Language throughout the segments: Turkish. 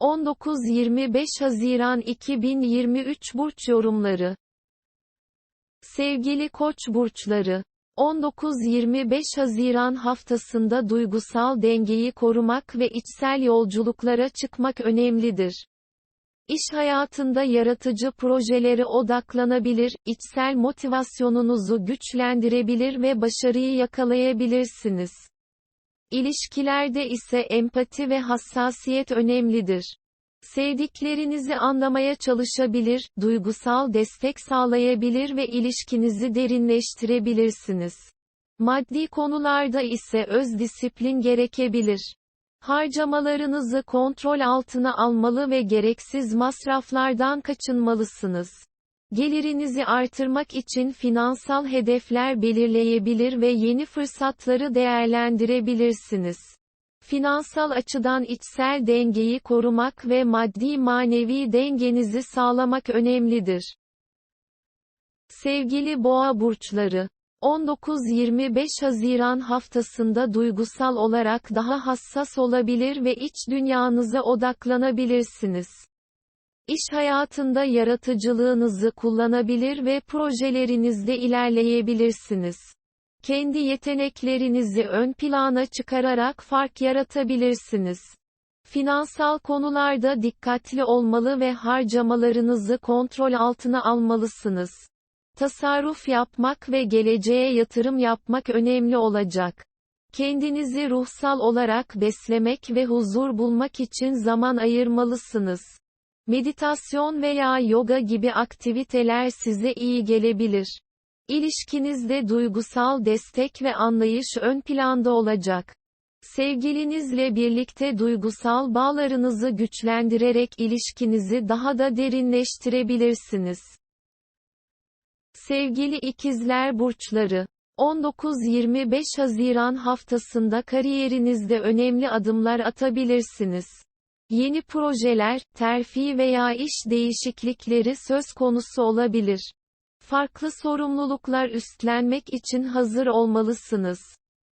19-25 Haziran 2023 Burç Yorumları Sevgili Koç burçları, 19-25 Haziran haftasında duygusal dengeyi korumak ve içsel yolculuklara çıkmak önemlidir. İş hayatında yaratıcı projelere odaklanabilir, içsel motivasyonunuzu güçlendirebilir ve başarıyı yakalayabilirsiniz. İlişkilerde ise empati ve hassasiyet önemlidir. Sevdiklerinizi anlamaya çalışabilir, duygusal destek sağlayabilir ve ilişkinizi derinleştirebilirsiniz. Maddi konularda ise öz disiplin gerekebilir. Harcamalarınızı kontrol altına almalı ve gereksiz masraflardan kaçınmalısınız. Gelirinizi artırmak için finansal hedefler belirleyebilir ve yeni fırsatları değerlendirebilirsiniz. Finansal açıdan içsel dengeyi korumak ve maddi manevi dengenizi sağlamak önemlidir. Sevgili boğa burçları, 19-25 Haziran haftasında duygusal olarak daha hassas olabilir ve iç dünyanıza odaklanabilirsiniz. İş hayatında yaratıcılığınızı kullanabilir ve projelerinizde ilerleyebilirsiniz. Kendi yeteneklerinizi ön plana çıkararak fark yaratabilirsiniz. Finansal konularda dikkatli olmalı ve harcamalarınızı kontrol altına almalısınız. Tasarruf yapmak ve geleceğe yatırım yapmak önemli olacak. Kendinizi ruhsal olarak beslemek ve huzur bulmak için zaman ayırmalısınız. Meditasyon veya yoga gibi aktiviteler size iyi gelebilir. İlişkinizde duygusal destek ve anlayış ön planda olacak. Sevgilinizle birlikte duygusal bağlarınızı güçlendirerek ilişkinizi daha da derinleştirebilirsiniz. Sevgili ikizler burçları, 19-25 Haziran haftasında kariyerinizde önemli adımlar atabilirsiniz. Yeni projeler, terfi veya iş değişiklikleri söz konusu olabilir. Farklı sorumluluklar üstlenmek için hazır olmalısınız.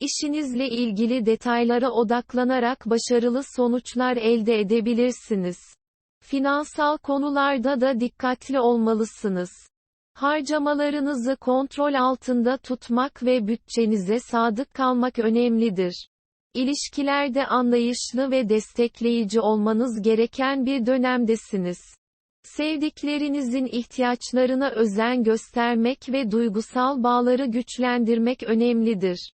İşinizle ilgili detaylara odaklanarak başarılı sonuçlar elde edebilirsiniz. Finansal konularda da dikkatli olmalısınız. Harcamalarınızı kontrol altında tutmak ve bütçenize sadık kalmak önemlidir. İlişkilerde anlayışlı ve destekleyici olmanız gereken bir dönemdesiniz. Sevdiklerinizin ihtiyaçlarına özen göstermek ve duygusal bağları güçlendirmek önemlidir.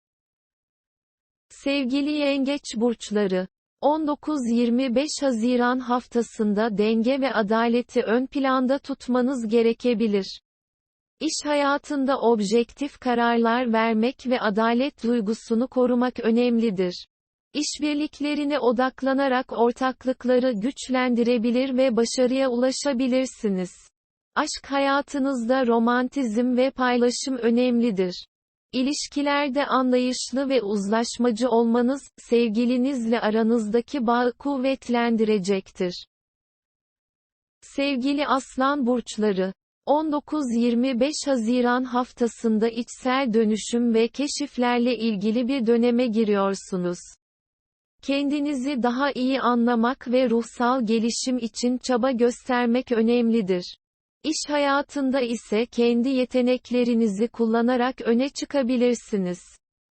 Sevgili yengeç burçları, 19-25 Haziran haftasında denge ve adaleti ön planda tutmanız gerekebilir. İş hayatında objektif kararlar vermek ve adalet duygusunu korumak önemlidir. İşbirliklerine odaklanarak ortaklıkları güçlendirebilir ve başarıya ulaşabilirsiniz. Aşk hayatınızda romantizm ve paylaşım önemlidir. İlişkilerde anlayışlı ve uzlaşmacı olmanız, sevgilinizle aranızdaki bağı kuvvetlendirecektir. Sevgili Aslan Burçları 19-25 Haziran haftasında içsel dönüşüm ve keşiflerle ilgili bir döneme giriyorsunuz. Kendinizi daha iyi anlamak ve ruhsal gelişim için çaba göstermek önemlidir. İş hayatında ise kendi yeteneklerinizi kullanarak öne çıkabilirsiniz.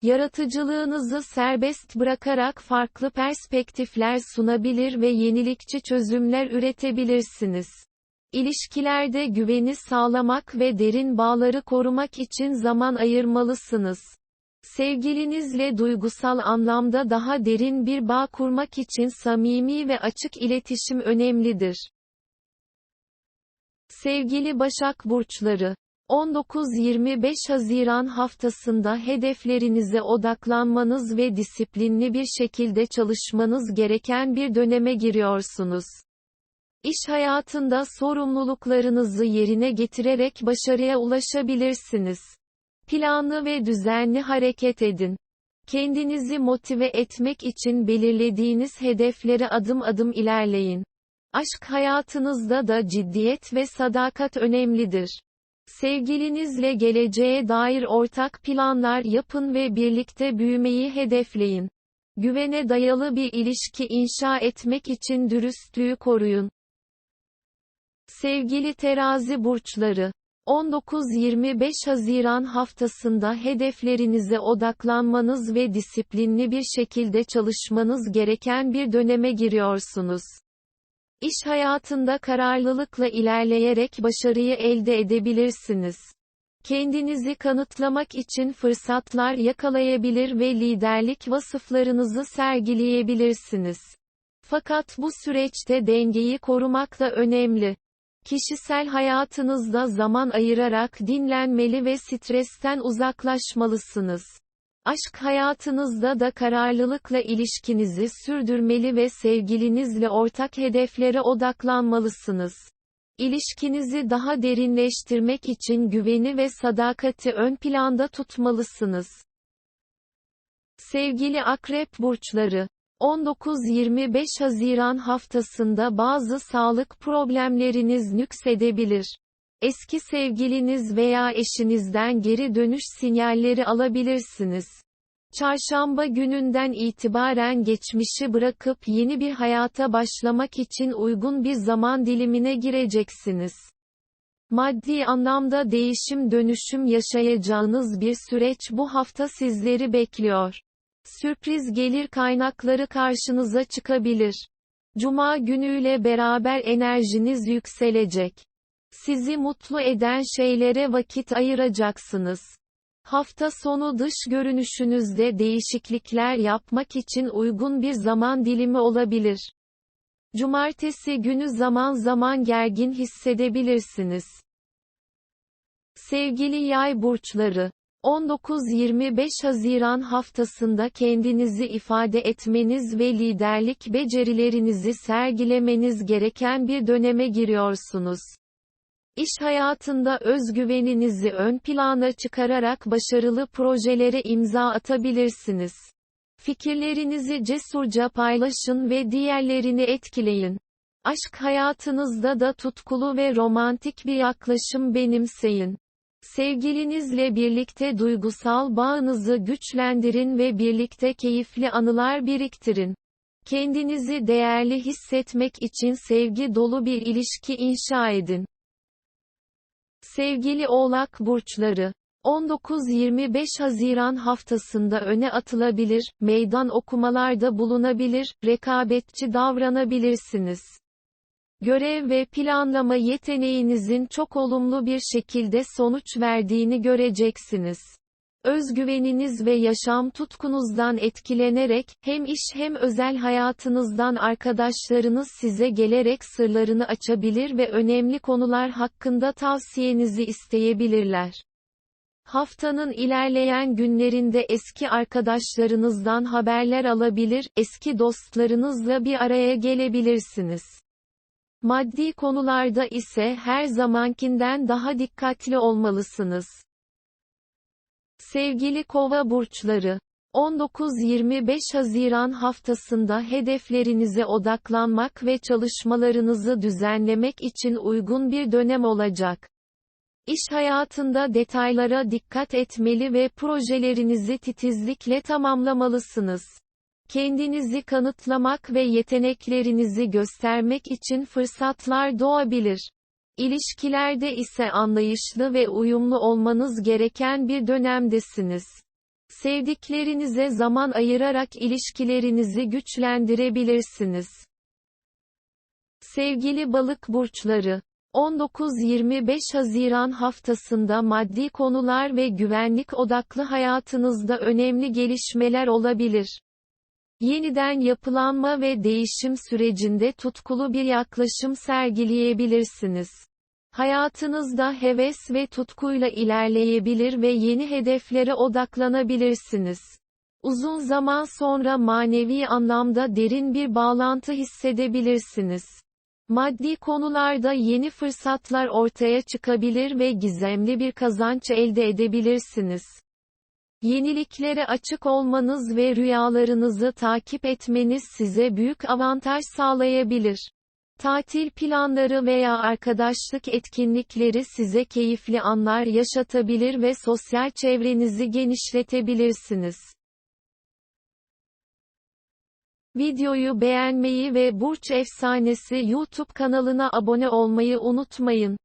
Yaratıcılığınızı serbest bırakarak farklı perspektifler sunabilir ve yenilikçi çözümler üretebilirsiniz. İlişkilerde güveni sağlamak ve derin bağları korumak için zaman ayırmalısınız. Sevgilinizle duygusal anlamda daha derin bir bağ kurmak için samimi ve açık iletişim önemlidir. Sevgili Başak Burçları, 19-25 Haziran haftasında hedeflerinize odaklanmanız ve disiplinli bir şekilde çalışmanız gereken bir döneme giriyorsunuz. İş hayatında sorumluluklarınızı yerine getirerek başarıya ulaşabilirsiniz. Planlı ve düzenli hareket edin. Kendinizi motive etmek için belirlediğiniz hedeflere adım adım ilerleyin. Aşk hayatınızda da ciddiyet ve sadakat önemlidir. Sevgilinizle geleceğe dair ortak planlar yapın ve birlikte büyümeyi hedefleyin. Güvene dayalı bir ilişki inşa etmek için dürüstlüğü koruyun. Sevgili terazi burçları, 19-25 Haziran haftasında hedeflerinize odaklanmanız ve disiplinli bir şekilde çalışmanız gereken bir döneme giriyorsunuz. İş hayatında kararlılıkla ilerleyerek başarıyı elde edebilirsiniz. Kendinizi kanıtlamak için fırsatlar yakalayabilir ve liderlik vasıflarınızı sergileyebilirsiniz. Fakat bu süreçte dengeyi korumak da önemli. Kişisel hayatınızda zaman ayırarak dinlenmeli ve stresten uzaklaşmalısınız. Aşk hayatınızda da kararlılıkla ilişkinizi sürdürmeli ve sevgilinizle ortak hedeflere odaklanmalısınız. İlişkinizi daha derinleştirmek için güveni ve sadakati ön planda tutmalısınız. Sevgili akrep burçları, 19-25 Haziran haftasında bazı sağlık problemleriniz nüksedebilir. Eski sevgiliniz veya eşinizden geri dönüş sinyalleri alabilirsiniz. Çarşamba gününden itibaren geçmişi bırakıp yeni bir hayata başlamak için uygun bir zaman dilimine gireceksiniz. Maddi anlamda değişim dönüşüm yaşayacağınız bir süreç bu hafta sizleri bekliyor. Sürpriz gelir kaynakları karşınıza çıkabilir. Cuma günüyle beraber enerjiniz yükselecek. Sizi mutlu eden şeylere vakit ayıracaksınız. Hafta sonu dış görünüşünüzde değişiklikler yapmak için uygun bir zaman dilimi olabilir. Cumartesi günü zaman zaman gergin hissedebilirsiniz. Sevgili yay burçları, 19-25 Haziran haftasında kendinizi ifade etmeniz ve liderlik becerilerinizi sergilemeniz gereken bir döneme giriyorsunuz. İş hayatında özgüveninizi ön plana çıkararak başarılı projelere imza atabilirsiniz. Fikirlerinizi cesurca paylaşın ve diğerlerini etkileyin. Aşk hayatınızda da tutkulu ve romantik bir yaklaşım benimseyin. Sevgilinizle birlikte duygusal bağınızı güçlendirin ve birlikte keyifli anılar biriktirin. Kendinizi değerli hissetmek için sevgi dolu bir ilişki inşa edin. Sevgili Oğlak burçları 19-25 Haziran haftasında öne atılabilir, meydan okumalarda bulunabilir, rekabetçi davranabilirsiniz. Görev ve planlama yeteneğinizin çok olumlu bir şekilde sonuç verdiğini göreceksiniz. Özgüveniniz ve yaşam tutkunuzdan etkilenerek, hem iş hem özel hayatınızdan arkadaşlarınız size gelerek sırlarını açabilir ve önemli konular hakkında tavsiyenizi isteyebilirler. Haftanın ilerleyen günlerinde eski arkadaşlarınızdan haberler alabilir, eski dostlarınızla bir araya gelebilirsiniz. Maddi konularda ise her zamankinden daha dikkatli olmalısınız. Sevgili Kova burçları 19-25 Haziran haftasında hedeflerinize odaklanmak ve çalışmalarınızı düzenlemek için uygun bir dönem olacak. İş hayatında detaylara dikkat etmeli ve projelerinizi titizlikle tamamlamalısınız. Kendinizi kanıtlamak ve yeteneklerinizi göstermek için fırsatlar doğabilir. İlişkilerde ise anlayışlı ve uyumlu olmanız gereken bir dönemdesiniz. Sevdiklerinize zaman ayırarak ilişkilerinizi güçlendirebilirsiniz. Sevgili balık burçları 19-25 Haziran haftasında maddi konular ve güvenlik odaklı hayatınızda önemli gelişmeler olabilir. Yeniden yapılanma ve değişim sürecinde tutkulu bir yaklaşım sergileyebilirsiniz. Hayatınızda heves ve tutkuyla ilerleyebilir ve yeni hedeflere odaklanabilirsiniz. Uzun zaman sonra manevi anlamda derin bir bağlantı hissedebilirsiniz. Maddi konularda yeni fırsatlar ortaya çıkabilir ve gizemli bir kazanç elde edebilirsiniz. Yeniliklere açık olmanız ve rüyalarınızı takip etmeniz size büyük avantaj sağlayabilir. Tatil planları veya arkadaşlık etkinlikleri size keyifli anlar yaşatabilir ve sosyal çevrenizi genişletebilirsiniz. Videoyu beğenmeyi ve Burç Efsanesi YouTube kanalına abone olmayı unutmayın.